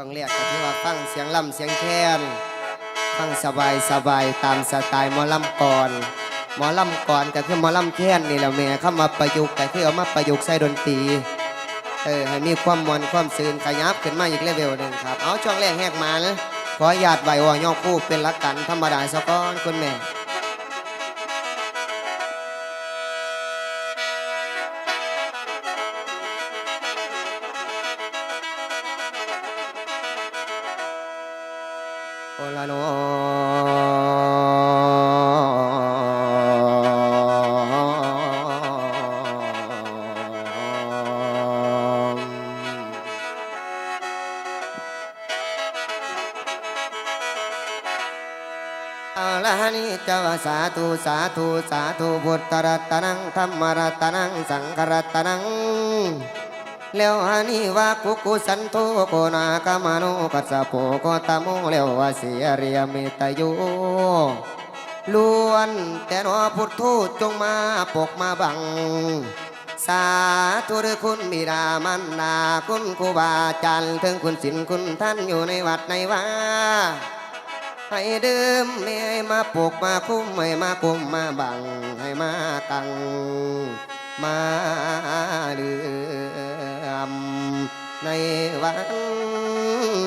ช่วงแรกก็ที่ว่าฟังเสียงล่ำเสียงแค้นฟังสบายสบายตามสไตล์หมอลำก่อนหมอลำก่อนก็คือหมอลำแค้นนี่แหละแม่เข้ามาประยุกต์ก็คือเอามาประยุกต์ใส่ดนตรีเออให้มีความมวลความซื่นขยับขึ้นมาอีกเลเวลหนึ่งครับเอาช่วงแรกแหกมานะขออนุญาตไหววอย่อคู่เป็นหลักกันธรรมดาสะก้อนคุณแม่ อาลานิจาวาสาธุสาธุสาธุพุทธรัตนังธรรมรัตนังสังฆรัตนังแล้วอันนี้ว่ากุกุสันโตโกนากามโนกัสสะโปโกตโมแล้ววาเสียเรียมิตโยล้วนแต่นอพุทโธจงมาปกมาบัง สาธุเด้อคุณบิดามันดาคุณครูบาอาจารย์ถึงคุณศิลคุณท่านอยู่ในวัดในว่า ให้เดิมไม่ให้มาปลูกมาคุ้มให้มาคุมมาบังให้มากัง มาเดือมในวั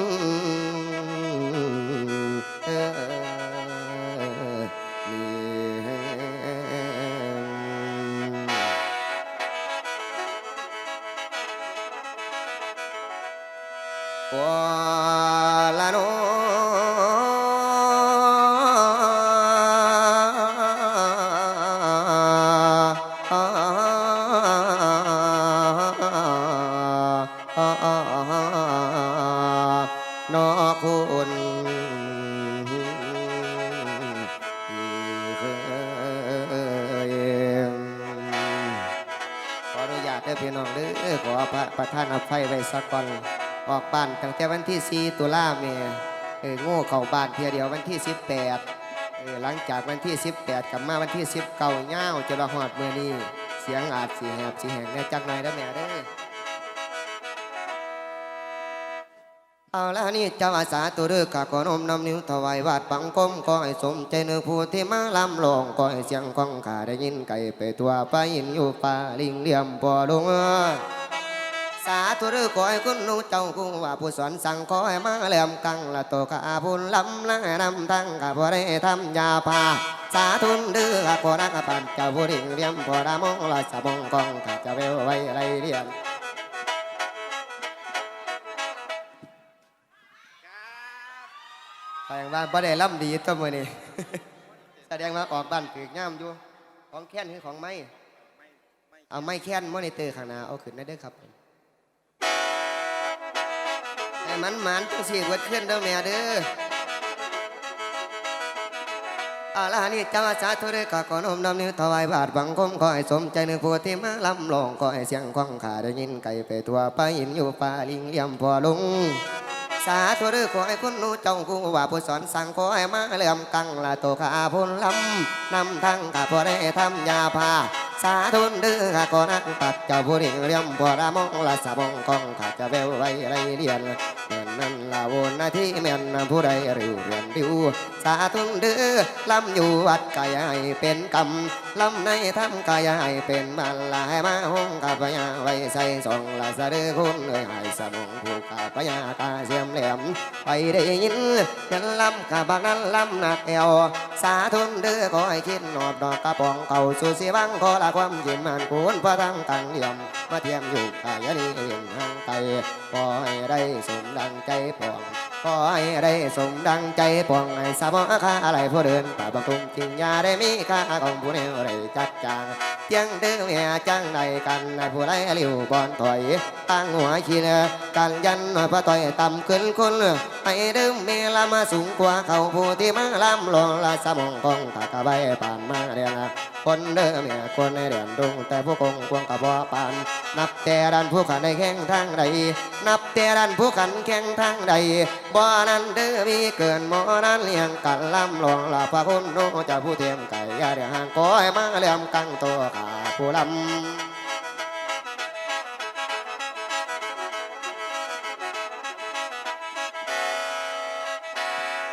น ภัยไว้สักก่อนออกบ้านตั้งแต่วันที่ 4 ตุลาเมเออโง่เข้าบ้านเพียเดียววันที่ 18เออหลังจากวันที่ 18กลับมาวันที่19เง่าวจะระหอดเมื่อนี้ เสียงอาจสีแหบสีแหงแน่จักหน่อยได้แม่เด้อเอาละนี่เจ้าอาสาตัวเด้อกะขอนมนำนิ้วถวายวาดปังคมก็ให้สมใจเนื้อผู้ที่มาลำลองก็ให้เสียงของข้าได้ยินไก่ไปตัวไปยินอยู่ป่าลิงเหลี่ยมปอลงเออ สาธุรือขอให้คุณหนูเจ้าคุ้ว่าผู้สอนสั่งขอให้มาเลื่อมกังละโตกาบุญลำละนำทั้งกะบ่ได้ทำยาพาสาธุเดือขอนักปันเจ้าผู้ดิ่งเรียมพอดามองลอยสะบงกองข้าจะเววไว้ไรเรียนแสดงว่าบ่ได้ล่ำดีตัวมือนี่แสดงว่าออกบ้านถือกย่ามอยู่ของแค้นคือของไม้เอาไม้แค้นมอนิเตอร์ข้างหน้าเอาขึ้นได้ด้อครับ มันหมันจังสียวัดขึ้นเด้อแม่เด้ออาลานี่เจ้าสาธุเด้อข้าขอนมน้อมนิ้วถวายบาทบังคมขอให้สมใจนึกผู้ที่มาลำลองขอให้เสียงของขาได้ยินไก่ไปทั่วไปยินอยู่ป่าลิงเลี่ยมพอลงสาธุเด้อขอให้คุณหนูเจ้าคู่ว่าผู้สอนสั่งขอให้มาเลื่อมกังละโตข้าพุนลำนำทั้งข้าพอได้ทำยาพา สาธุเดือข้าขอนักตัดเจ้าผู้ดิ่งเลี่ยมบัวรามองละสะบงกองข้าจะเววไว้ไรเรียนเหมือนนั้น ลาวนนาที่แม่นผู้ใดริวเรียนดิวสาธุเด้อลำอยู่วัดกายให้เป็นกรรมลำในทำกายให้เป็นบัลลายมาห้องกับพยาไว้ใส่สองละสะเดือคุณเลยให้สมองผูกกับพยากาเสียมแหลมไปได้ยินกันลำกับบางนั้นลำหนักเอวสาธุเด้อขอให้คิดหนอบดอกกระปองเก่าสู่สีบังขอละความยิ้มมันคูณพระทั้งตังเหลี่ยมมาเทียมอยู่กายนี้เวียนห่างไกลขอให้ได้สมดังใจปอง ขอให้ได้สมดังใจปองให้สาบค่าอะไรผู้เดินป่าบังคุมจริงยาได้มีค่าของผู้เดียวได้จัดจางเที่ยงเดือเมียจังใดกันผู้ใดเลี้ยวบอนถอยตั้งหัวขีนกันยันพระต่อยต่ำขึ้นคนให้เดิมเมลามาสูงกว่าเขาผู้ที่มาลำลงละสมองกองตากะใบป่านมาเรียนคนเดิมเมียคนในเดือนดงแต่ผู้คงควงกับบ่ปาน นับแต่ดันผู้ขันในแข่งทางใด นับแต่ดันผู้ขันแข่งทางใดบ่อนั้นเด้อมีเกินหมอนั้นเลี้ยงกันลำลองลาพระคุณโนจะผู้เทียมไก่ยาเดียห่างก้อยมาเลี่ยมกังตัวขาผู้ลำ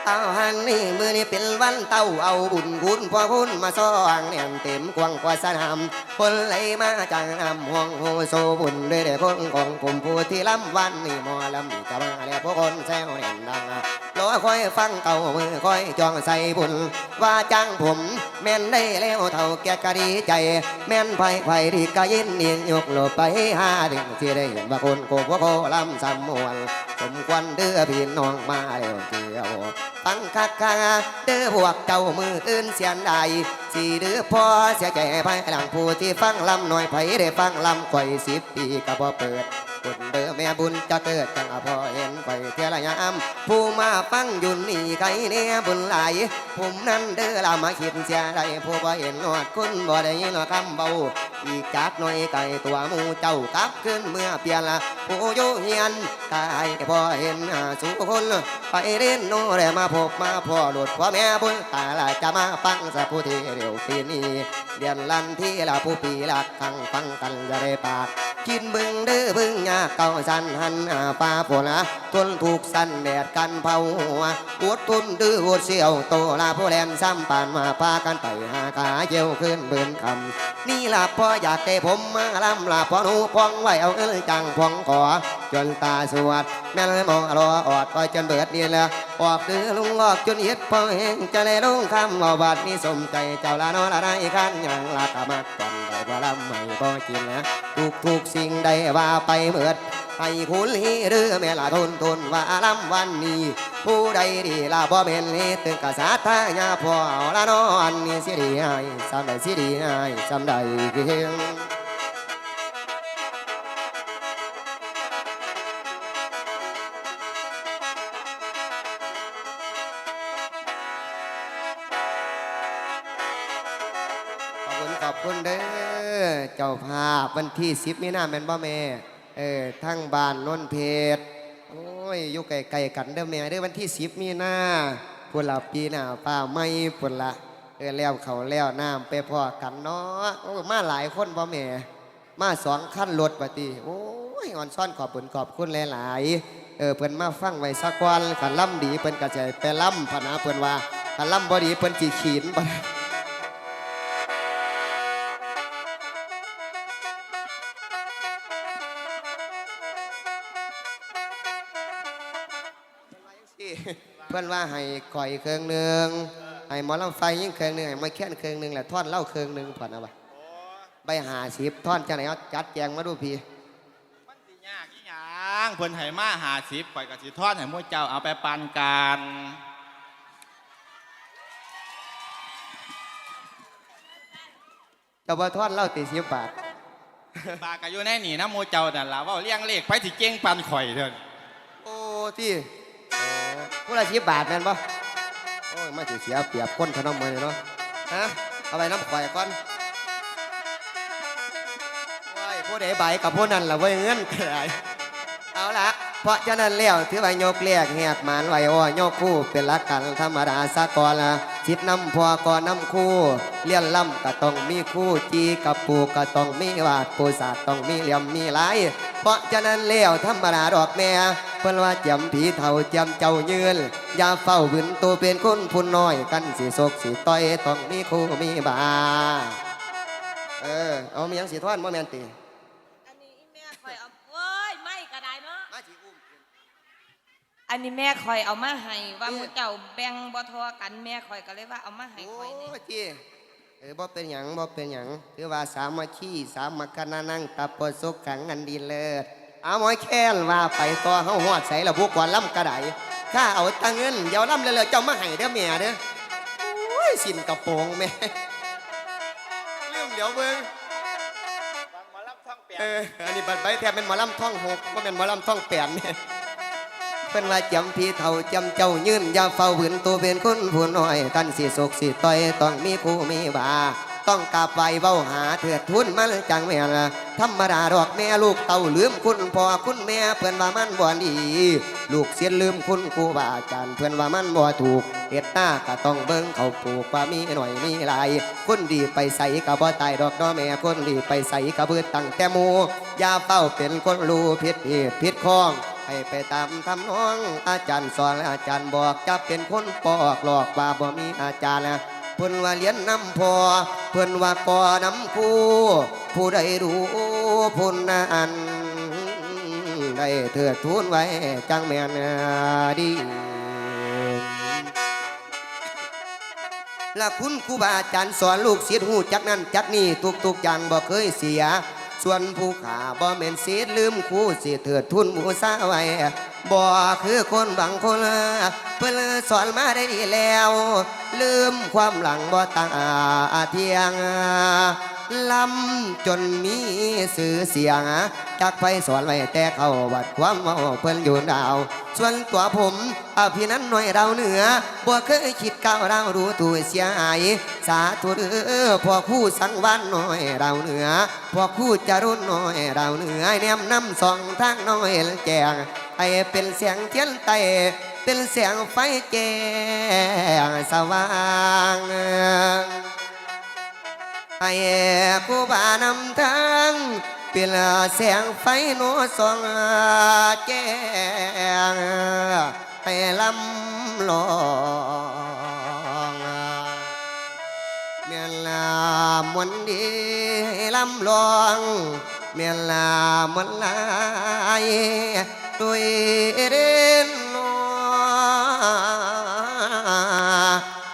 เอาหันนี่มือนี่เป็นวันเต้าเอาบุญคุณพ่อคุณมาซ่องเนี่ยเต็มกว้างกว่าสนาม คนไหลมาจากน้ำห่วงโฮโซบุญด้วยเด็กคนของผมผู้ที่ล้ำวันนี่มอลำนี่จะมาแล้วพวกคนแซวเห็นดังรอคอยฟังเก่ามือคอยจองใส่บุญ ว่าจ้างผม แม่นได้แล้วเท่าแก่ก็ดีใจ แม่นไผ่ไผ่ดีก็ยินดียกโลบไปหาดึงที่ได้เห็นว่าคนโกบว่าโคลำสำมวนสมควรเดือพี่น้องมาแล้วเที่ยวฟังคักคาเด้อพวกเจ้ามืออื่นเสียนใด สีเดือพอเสียใจไปหลังผู้ที่ฟังลำหน่อยไผได้ฟังลำก่อยสิบปีก็บ่เปิดบุญเด้อแม่บุญจะเกิดจังพอเห็นก่อยเทียละยามผู้มาฟังอยู่นี่ใครเนี่ยบุญหลายผมนั้นเด้อลามาคิดเสียไรผู้บ่เห็นนวดคุณบ่ได้ยินว่าคำเบาอีกจากหน่อยไก่ตัวมูเจ้ากลับขึ้นเมื่อเปียละผู้อยู่เฮียนกายพอเห็นหน้าสู่คนไปเรียนโน่แลมาพบมาพ่อหลุดพ่อแม่บุญตาละจะมาฟังสักผู้ที่เร็วปีนี้เรียนลันที่ละผู้ปีละฟังฟังกันจะได้ปากกินบึงเด้อบึงยาเก่าสันหันอาฟ้าฝนละทนถูกสันแดดกันเผาหัวปวดทุนดื้อปวดเสียวโตลาผู้แลนซ้ำปานมาพากันไปหาขาเยี่ยวขึ้นเบืนคำนี่ละพ่ออยากได้ผมมาลำล่ะพ่อหนูพองไว้เอาเอ้ยจังพองขอจนตาสวดแม่เลยมองรออดไปจนเบิดเดียนละออกดื้อลุงออกจนเฮ็ดพอเองจะได้ลงคำว่าบาดนี้สมใจเจ้าละนอละได้ขันยังละกะมักกันได้บ่ลำไม่บ่กินนะทุกทุกสิ่งได้ว่าไปเบิดให้คุณฮีหรือแม่ละทนทนว่าลำวันนี้ ผู้ใดดีละบ่เป็นเหตุตึงกษาทายาพ่อเอาละนอนนี่สิดีให้สำใดสิดีให้สำใดเพียงขอบคุณขอบคุณเด้อเจ้าภาพวันที่สิบมีนาแมนบ่แม่เออทั้งบ้านนนเพชร โอ้ยอยู่ไกลๆกันเด้อแม่เด้อวันที่สิบมีนาพุ่นละปีหน้าป้าไม่พุ่นละเออแล้วเขาแล้วน้ำไปพ่อกันเนาะโอ้มาหลายคนบ่แม่มาสองขั้นรถปฏิโอ้ยอ่อนซ่อนขอบคุณขอบคุณหลายๆเออเพิ่นมาฟังไว้สักวันขันล่ำดีเพิ่นกระจายไปล่ำพนะเพิ่นว่าขันล่ำบ่ดีเพิ่นจีขีนบ่ เพื่อนว่าให้ก่อยเครื่องหนึ่งให้หมอลำไฟยิ่งเครื่องหนึ่งให้มาแค่นเครื่องหนึ่งแหละท่อนเหล่าเครื่องหนึ่งผ่อนเอาไปใบหาสิบท่อนจะไหนเอาจัดแจงมาดูพี่มันสิยากอีหยังเพิ่นให้มาหาสิบข่อยก็สิทอดให้หมู่เจ้าเอาไปปันกันเจะว่าท่อนเหล่าตีสิบบาทบาก็อยู่ในนี่นะหมู่เจ้านั่นล่ะเว้าเลี้ยงเลขไปสิเก่งปันข่อยเด้อโอ้ที่โอ้ ผู้ละสิบบาทแม่นปะโอ้ยมาสิเสียเปรียบคนขนมมือเนาะฮะเอาไปน้ำข่อยก่อนว้ยผู้ใดใบกับผู้นั้นละเว้ยเงินขายเอาละเพราะฉะนั้นแล้วถือว่ายกเรียกแหกหมานไหวอ้อยกคู่เป็นลักการธรรมดาสากลละจิตนำพอก่อนนำคู่เลี้ยนล่ำก็ต้องมีคู่จีกับปูก็ต้องมีวาดปูศาสตร์ต้องมีเหลี่ยมมีหลาย ราะฉะนั้นแล้วธรรมดาดอกแม่เพิ่นว่าจำผีเท่าจำเจ้ายืนอย่าเฝ้าบืนตัวเป็นคนผู้น้อยกันสิโศกสิต้อยต้องมีคู่มีบาเออเอามีหยังสิทอนบ่แม่นติอันนี้อีแม่คอยเอาเว้ยไม่ก็ได้เนาะมาสิอุ้มอันนี้แม่คอยเอามาให้ว่าเอ๊ะหมูเจ้าแบ่งบ่ทอกันแม่คอยก็เลยว่าเอามาให้โอ้คอยนี่ยจี เออบ่เป็นหยังบ่เป็นหยังคือว่าสามัคคีสามัคคณานั่งตับปสุขขังอันดีเลิศเอาหมอยแค้นว่าไปต่อเฮาฮอดใส่ละพวกกวนล่ำกระไดข้าเอาตังเงินเดี๋ยวล่ำเร็วๆเจ้ามาให้เด้อแม่เด้อโอ้ยสินกระโปรงแม่ลืมเดี๋ยวเบิ่งหมอลำท่องเปียเอออันนี้บัดใบแทบเป็นหมอลำท่องหกว่าเป็นหมอลำท่องแปดเนี่ย เพิ่นว่าจำพี่เท่าจำเจ้ายืนอย่าเฝ้าบืนตัวเป็นคนผู้น้อย กันสิสุกสิต่อยต้องมีคู่มีบาต้องกราบไหวเบ้าหาเถือดทุนมันจังแม่ละธรรมดาดอกแม่ลูกเต่าลืมคุณพ่อคุณแม่เพื่อนว่ามันบ่ดี ลูกเสียลืมคุณครูบาอาจารย์เพื่อนว่ามันบ่ถูกเฮ็ดหน้าก็ต้องเบิ่งเขาปลูกว่ามีหน่อยมีหลายคนดีไปใส่ก็บ่ตายดอกน้อแม่คนดีไปใส่ก็เบิดตั้งแต่หมูอย่าเฝ้าเป็นคนรู้ผิดเหตุผิดข้อง ให้ไปตามทำนองอาจารย์สอนอาจารย์บอกจะเป็นคนปอกหลอกว่าบ่มีอาจารย์แล้วเพิ่นว่าเลี้ยนนำพอเพิ่นว่าก่อนำคูผู้ใดรู้ผู้นั้นได้เถิดทูนไว้จังแม่นดีและคุณครูบาอาจารย์สอนลูกศิษย์หูจักนั้นจักนี่ทุกทุกๆอย่างบ่เคยเสีย ส่วนผู้ขาบ่เม่นสีลืมคู่สิเถิดทุนหมูซาไว้ บ่คือคนบางคนเพิ่นสอนมาได้ดีแล้ว ลืมความหลังบ่ตาเทียงลำจนมีสื่อเสียงจักไปสอนไว้แต่เขาวัดความเมาเพิ่นอยู่ดาว ส่วนตัวผมอภินั้นหน่อยเราเหนือบ่เคยคิดก้าวเรารู้ตัวเสียหายสาธุเด้อพ่อคู่สังวันหน่อยเราเหนือพ่อคู่จรุนหน่อยเราเหนือแนมนำสองทางน้อยแจง ไอเป็นเสียงเทียนไตเป็นเสียงไฟแจ้งสว่างให้ผู้บานำทางเป็นแสงไฟโนสองแจ้งให้ลำลองเมียนลามวนดีลำลองเมียนลามวนลาย ด้วยเรนโน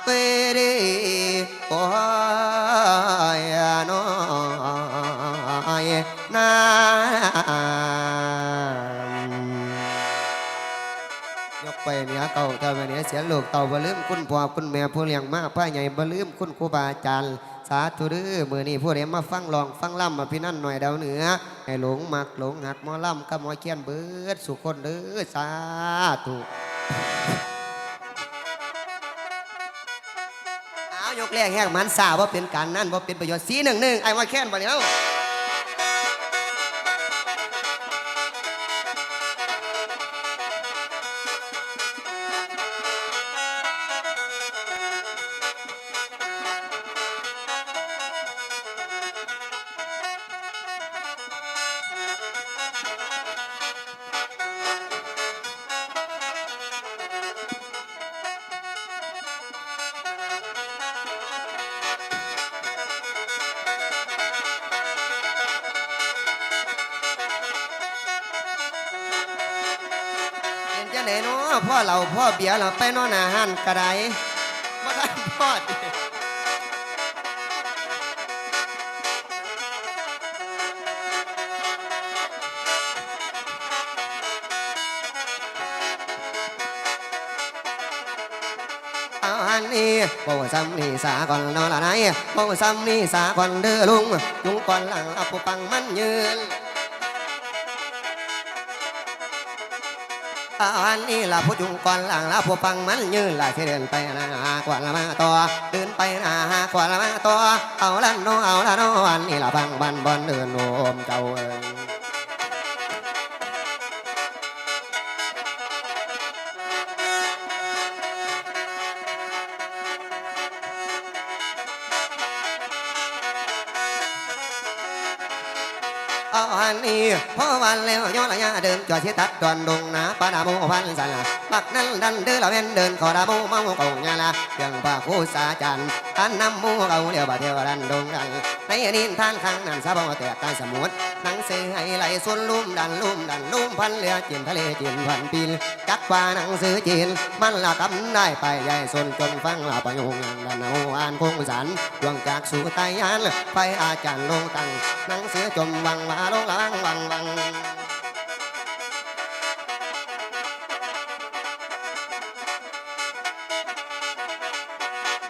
ไปเด้โอ้ยน้อยนา เหนือเก่าเท่าเหนือเสียลูกเต่าบ่ลืมคุณพ่อคุณแม่ผู้เลี้ยงมาป้าใหญ่บ่ลืมคุณครูบาอาจารย์สาธุเด้อมือนี้ผู้ใดมาฟังลองฟังล่ำมาพี่นั่นหน่อยดาวเหนือให้หลงมักหลงหักมอล่ำกับมอเขียนเบิดสุขคนเด้อสาธุเอายกแรกแหกมันสาว่าเป็นการนั่นว่าเป็นประโยชน์สีหนึ่งหนึ่งไอ้ว่าแค้นบ่เดีย ไหนเนาะพ่อเราพ่อเบียร์เราไปนอนอาหารกระไดบ่ทันพ่อติเอาอันนี้บ่ซ้ำนี่สาก่อนนอนละไหนบ่ซ้ำนี่สาก่อนเด้อลุงลุงก่อนหลังอาผู้ปังมันยืน อันนี้ล่ะผู้จุงก่อนหลังละผู้ฟังมันยืนล่ะเดินไปน้ากว่าละมาต่อเดินไปน้ากว่าละมาต่อเอาละโนเอาละโนอันนี้ล่ะฟังบันบอนเดินโนมเจ้าเอ๋ อาอันนี้พอวันแล้วย้อนระยะเดินจอดชิตัดตอนดงนะปาดาโมพันสันปักนั้นดันเดือละเว้นเดินขอดาโมเมาเก่าญาละเพียงพระคู่สาจันอันนำมูเอาเดียวบาเทวรันดงดันในนินท่านข้างนั้นสาบองแตกการสมุทร หนังเสือให้ไหลส่วนลุ่มดันลุ่มดันลุ่มพันเรือจีนทะเลจีนพันปีนจักว่าหนังสือจีน มันละกำได้ไปใหญ่ส่วนจนฟังละประยงงานดันเอาอ่านคงสันดวงจากสู่ตายานไปอาจารย์ลงตังหนังสือจมวังมาลงละวังวังวัง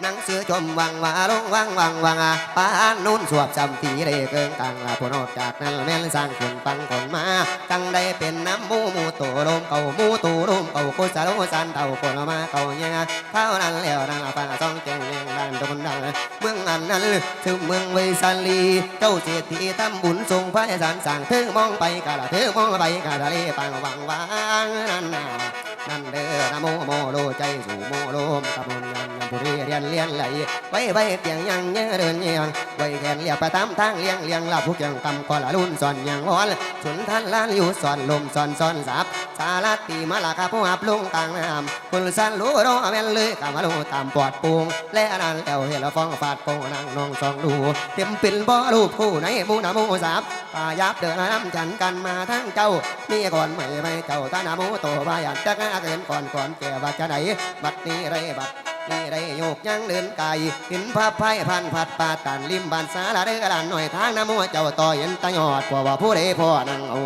หนังสือชมวังวาลงวังวังวังอาปานนุ่นสวบจำตีได้เกิงตังลาพนอกจากนั้นแม่นสร้างคนฟังคนมาจังได้เป็นน้ำมูมูตัวลมเก่ามูตูลมเก่าโคสาโลสันเต่าคนมาเก่าเนี่ยเท่านั้นแล้วนั่นละฟังต้องแจงแรงดันโดนดังเมืองอันนั้นถึงเมืองไวสันลีเจ้าเศรษฐีทำบุญทรงพระสารสั่งเธอมองไปกะละเธอมองไปกะทะเลปังวังวังนั่นน่ะ นั่นเด้อนะโมโมโลใจสู่โมโลมกำลงยังยังบุรีเรียนเลียนไหลไว้ไว้เตียงยังเยเดินเยียงไว้แขนเลียบไปตามทางเลี้ยงเลี้ยงหลับผู้เกียงกำก่อละรุ่นสอนยังวอนสุนทันล้านอยู่สอนลมสอนสอนสับสาลาตีมาลาคาผู้อับลงกลางน้ำคุณสันรู้รอแม่นเลยกามาลูตามปอดปูงและนั่นแล้วเห็นละฟองฟาดโปงนางนองสองดูเต็มเป็นบ่อรูปคู่ในมูนามูสาบปายับเดินน้ำฉันกันมาทั้งเจ้ามีก่อนไม่ไม่เจ้าตานามูโตวายันจะกล้าเกินก่อนก่อนแก่ว่าจะไหนบัดนี้ไรบัดนี่ไรโยกยังเดินไก่หินภาพไพ่พันผัดปาตันริมบานสาลาเด้อกระดานหน่อยทางน้ำมูเจ้าต่อเห็นตะยอดกว่าว่าผู้ใดพ่อนั่งโอ้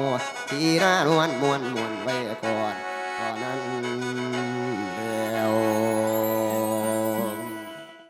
ทีหน้านวลมวนมวนไว้ก่อนก่อนนั้น